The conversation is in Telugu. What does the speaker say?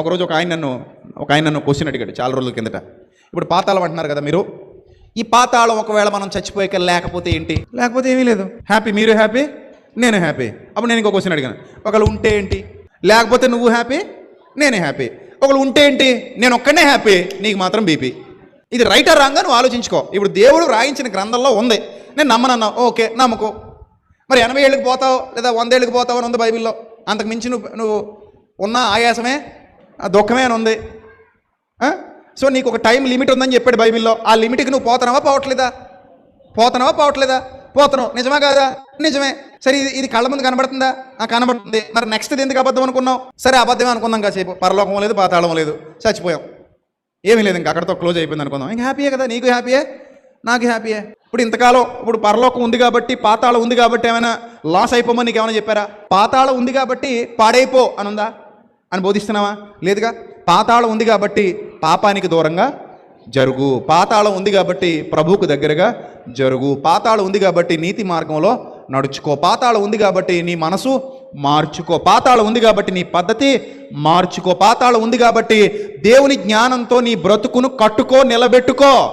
ఒకరోజు ఒక ఆయన నన్ను ఒక ఆయన నన్ను క్వశ్చన్ అడిగాడు చాలా రోజుల కిందట. ఇప్పుడు పాతాళం అంటున్నారు కదా మీరు? ఈ పాతాళం ఒకవేళ మనం చచ్చిపోయాక లేకపోతే ఏంటి? లేకపోతే ఏమీ లేదు. హ్యాపీ మీరు హ్యాపీ నేను హ్యాపీ అప్పుడు నేను ఇంకో క్వశ్చన్ అడిగాను. ఒకళ్ళు ఉంటే ఏంటి? లేకపోతే నువ్వు హ్యాపీ నేనే హ్యాపీ ఒకళ్ళు ఉంటే ఏంటి? నేను ఒక్కనే హ్యాపీ నీకు మాత్రం బీపీ ఇది రైటర్ రాంగా నువ్వు ఆలోచించుకో. ఇప్పుడు దేవుడు రాయించిన గ్రంథంలో ఉంది. నేను నమ్మనన్నా. ఓకే నమ్మకో. మరి ఎనభై ఏళ్ళకి పోతావు లేదా వంద ఏళ్ళకి పోతావు అని ఉంది బైబిల్లో? అంతకు మించి నువ్వు నువ్వు ఉన్న ఆయాసమే? ఆ దుఃఖమే అని ఉంది సో నీకు ఒక టైం లిమిట్ ఉందని చెప్పాడు బైబిల్లో. ఆ లిమిట్కి నువ్వు పోతున్నావా పోవట్లేదా? పోతున్నావా పోవట్లేదా? పోతున్నావు నిజమా కాదా? నిజమే. సరే ఇది ఇది కళ్ళ ముందు కనబడుతుందా? ఆ కనబడుతుంది. మరి నెక్స్ట్ ఎందుకు అబద్ధం అనుకున్నావు? సరే అబద్ధమే అనుకుందాం కాసేపు. పరలోకం లేదు పాతాళం లేదు. చచ్చిపోయాం. ఏమీ లేదు ఇంకా అక్కడతో క్లోజ్ అయిపోయింది అనుకుందాం. ఇంకా హ్యాపీయే కదా? నీకు హ్యాపీయే నాకు హ్యాపీయే ఇప్పుడు ఇంతకాలం ఇప్పుడు పరలోకం ఉంది కాబట్టి పాతాళం ఉంది కాబట్టి ఏమైనా లాస్ అయిపోమని నీకు ఏమైనా చెప్పారా? పాతాళం ఉంది కాబట్టి పాడైపో అని ఉందా అని బోధిస్తున్నావా? లేదుగా? పాతాళం ఉంది కాబట్టి పాపానికి దూరంగా జరుగు. పాతాళం ఉంది కాబట్టి ప్రభువుకు దగ్గరగా జరుగు. పాతాళం ఉంది కాబట్టి నీతి మార్గంలో నడుచుకో. పాతాళం ఉంది కాబట్టి నీ మనసు మార్చుకో. పాతాళం ఉంది కాబట్టి నీ పద్ధతి మార్చుకో. పాతాళం ఉంది కాబట్టి దేవుని జ్ఞానంతో నీ బ్రతుకును కట్టుకో నిలబెట్టుకో.